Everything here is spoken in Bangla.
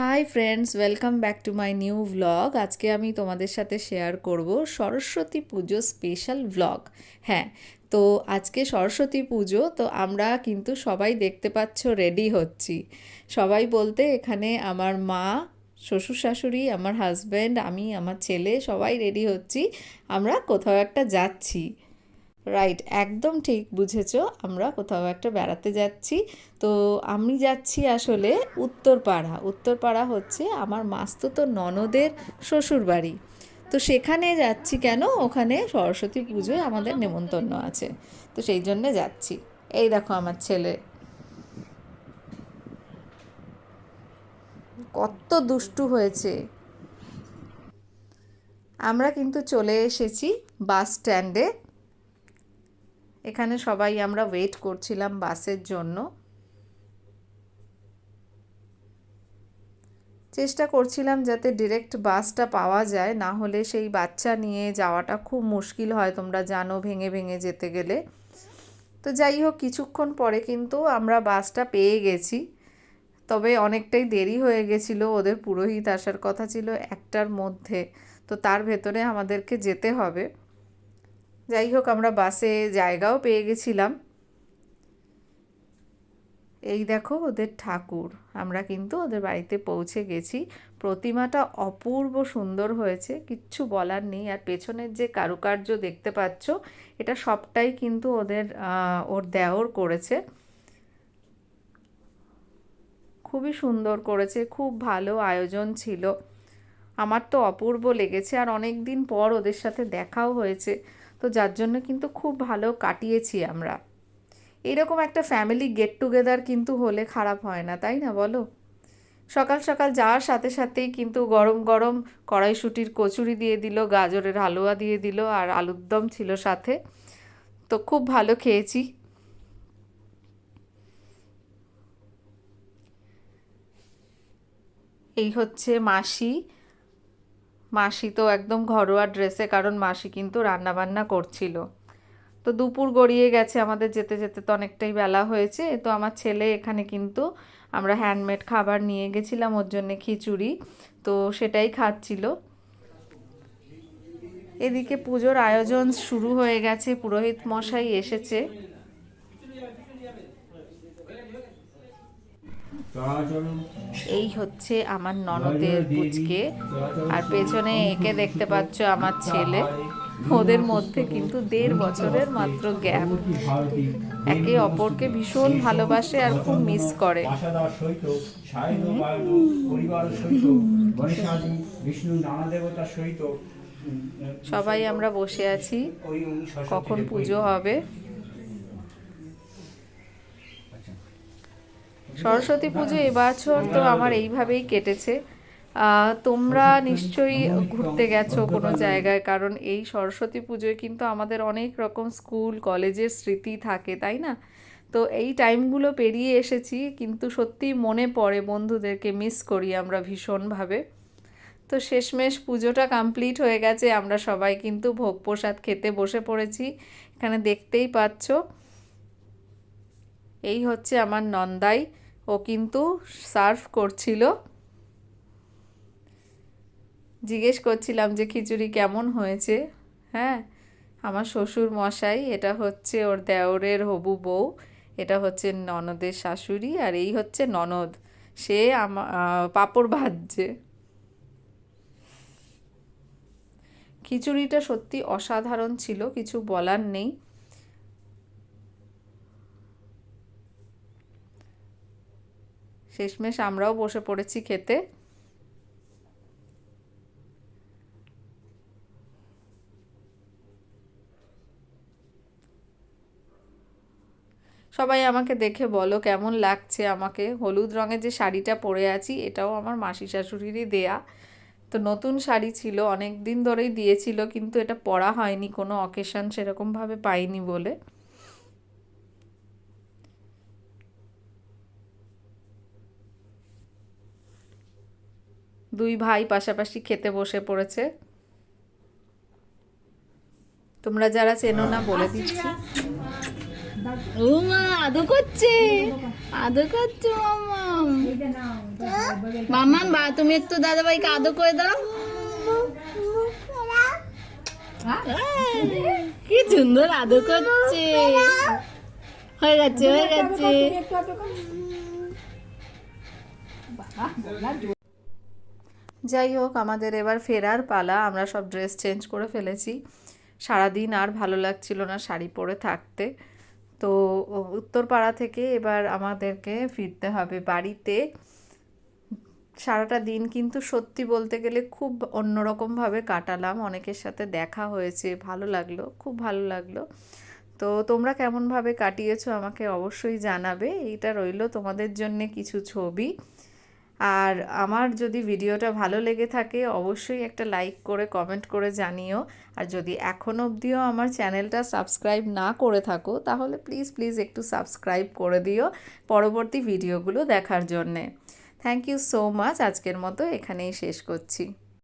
Hi friends welcome back to my new vlog আজকে আমি তোমাদের সাথে শেয়ার করব সরস্বতী পুজো স্পেশাল ভ্লগ হ্যাঁ তো আজকে সরস্বতী পুজো, তো আমরা কিন্তু সবাই দেখতে পাচ্ছ রেডি হচ্ছি। সবাই বলতে এখানে আমার মা, শ্বশুর শাশুড়ি, আমার হাজব্যান্ড আমি, আমার ছেলে সবাই রেডি হচ্ছি। আমরা কোথাও একটা যাচ্ছি। রাইট একদম ঠিক বুঝেছ। আমরা কোথাও একটা বেড়াতে যাচ্ছি। তো আমি যাচ্ছি আসলে উত্তরপাড়া। উত্তরপাড়া হচ্ছে আমার মাস্তুতো ননদের শ্বশুর বাড়ি তো সেখানে যাচ্ছি কেন? ওখানে সরস্বতী পুজোয় আমাদের নেমন্তন্ন আছে। তো সেই জন্যে যাচ্ছি। এই দেখো আমার ছেলে। কত দুষ্টু হয়েছে। আমরা কিন্তু চলে এসেছি বাস স্ট্যান্ডে। এখানে সবাই আমরা ওয়েট করছিলাম বাসের জন্য। চেষ্টা করছিলাম যাতে ডিরেক্ট বাসটা পাওয়া যায়, না হলে সেই বাচ্চা নিয়ে যাওয়াটা খুব মুশকিল হয়, তোমরা জানো, ভেঙে ভেঙে যেতে গেলে। তো যাই হোক, কিছুক্ষণ পরে কিন্তু আমরা বাসটা পেয়ে গেছি। তবে অনেকটাই দেরি হয়ে গেছিল, ওদের পুরোহিত আসার কথা ছিল একটার মধ্যে। তো তার ভেতরে আমাদেরকে যেতে হবে। যাই হোক, আমরা বাসে জায়গাও পেয়ে গেছিলাম। এই দেখো ওদের ঠাকুর, আমরা কিন্তু ওদের বাড়িতে পৌঁছে গেছি। প্রতিমাটা অপূর্ব সুন্দর হয়েছে, কিচ্ছু বলার নেই। আর পেছনের যে কারুকার্য দেখতে পাচ্ছ, এটা সবটাই কিন্তু ওদের ওর দেওর করেছে। খুবই সুন্দর করেছে, খুব ভালো আয়োজন ছিল। আমার তো অপূর্ব লেগেছে। আর অনেক দিন পর ওদের সাথে দেখাও হয়েছে। তো যার জন্য কিন্তু খুব ভালো কাটিয়েছি আমরা। এরকম একটা ফ্যামিলি গেট টুগেদার কিন্তু হলে খারাপ হয় না, তাই না বলো? সকাল সকাল যাওয়ার সাথে সাথেই কিন্তু গরম গরম কড়াইশুটির কচুরি দিয়ে দিল, গাজরের হালুয়া দিয়ে দিল আর আলুর দম ছিল সাথে। তো খুব ভালো খেয়েছি। এই হচ্ছে মাসি। মাসি তো একদম ঘরোয়া ড্রেসে, কারণ মাসি কিন্তু রান্নাবান্না করছিল। তো দুপুর গড়িয়ে গেছে, আমাদের যেতে যেতে তো অনেকটাই বেলা হয়েছে। তো আমার ছেলে এখানে কিন্তু আমরা হ্যান্ডমেড খাবার নিয়ে গেছিলাম, ওর জন্যে খিচুড়ি, তো সেটাই খাচ্ছিল। এদিকে পুজোর আয়োজন শুরু হয়ে গেছে, পুরোহিত মশাই এসেছে। এই হচ্ছে আমার ননদের পুচকে। আর পেছনে একে দেখতে পাচ্ছ আমার ছেলে। ওদের মধ্যে কিন্তু দেড় বছরের মাত্র গ্যাপ। একে অপরকে ভীষণ ভালোবাসে আর খুব মিস করে। সবাই আমরা বসে আছি। কখন পুজো হবে? সরস্বতী পুজো এবছর তো আমার এইভাবেই কেটেছে। তোমরা নিশ্চয়ই ঘুরতে গেছো কোনো জায়গায়, কারণ এই সরস্বতী পুজোয় কিন্তু আমাদের অনেক রকম স্কুল, কলেজের স্মৃতি থাকে, তাই না? তো এই টাইমগুলো পেরিয়ে এসেছি, কিন্তু সত্যি মনে পড়ে বন্ধুদেরকে মিস করি আমরা ভীষণভাবে। তো শেষমেশ পুজোটা কমপ্লিট হয়ে গেছে, আমরা সবাই কিন্তু ভোগ প্রসাদ খেতে বসে পড়েছি, এখানে দেখতেই পাচ্ছ। এই হচ্ছে আমার নন্দাই। ও কিন্তু সার্ভ করছিল। জিজ্ঞেস করছিলাম যে, খিচুড়ি কেমন হয়েছে? হ্যাঁ আমার শ্বশুর মশাই, এটা হচ্ছে ওর দেওরের হবু বউ, এটা হচ্ছে ননদের শাশুড়ি আর এই হচ্ছে ননদ। সে আমার পাপড় ভাজছে। খিচুড়িটা সত্যি অসাধারণ ছিল, কিছু বলার নেই। শেষমেশ আমরাও বসে পড়েছি খেতে। সবাই আমাকে দেখে বলো, কেমন লাগছে আমাকে? হলুদ রঙের যে শাড়িটা পরে আছি, এটাও আমার মাসি শাশুড়িরই দেয়া। তো নতুন শাড়ি ছিল, অনেক দিন ধরেই দিয়েছিল, কিন্তু এটা পরা হয়নি, কোনো অকেশন সেরকমভাবে পাইনি বলে। দুই ভাই পাশাপাশি খেতে বসে পড়েছে। তোমরা যারা চেনো না, বলে দিচ্ছি। ও মা আদো করছে। আদো করছে, মামা। মামা বা তুমি একটু দাদা ভাইকে আদো করে দাও। কি সুন্দর আদো করছে। হয়ে গেছে হয়ে গেছে। যাই হোক, আমাদের এবার ফেরার পালা। আমরা সব ড্রেস চেঞ্জ করে ফেলেছি। সারাদিন আর ভালো লাগছিল না শাড়ি পরে থাকতে। তো উত্তরপাড়া থেকে এবার আমাদেরকে ফিরতে হবে বাড়িতে। সারাটা দিন কিন্তু সত্যি বলতে গেলে খুব অন্যরকমভাবে কাটালাম। অনেকের সাথে দেখা হয়েছে, ভালো লাগল, খুব ভালো লাগল। তো, তোমরা কেমনভাবে কাটিয়েছো আমাকে অবশ্যই জানাবে। এইটা রইল তোমাদের জন্যে কিছু ছবি। আর আমার যদি ভিডিওটা ভালো লেগে থাকে, অবশ্যই একটা লাইক করে, কমেন্ট করে জানিও। আর যদি এখন অবধিও আমার চ্যানেলটা সাবস্ক্রাইব না করে থাকো, তাহলে প্লিজ প্লিজ একটু সাবস্ক্রাইব করে দিও পরবর্তী ভিডিওগুলো দেখার জন্যে। থ্যাংক ইউ সো মাচ, আজকের মতো এখানেই শেষ করছি।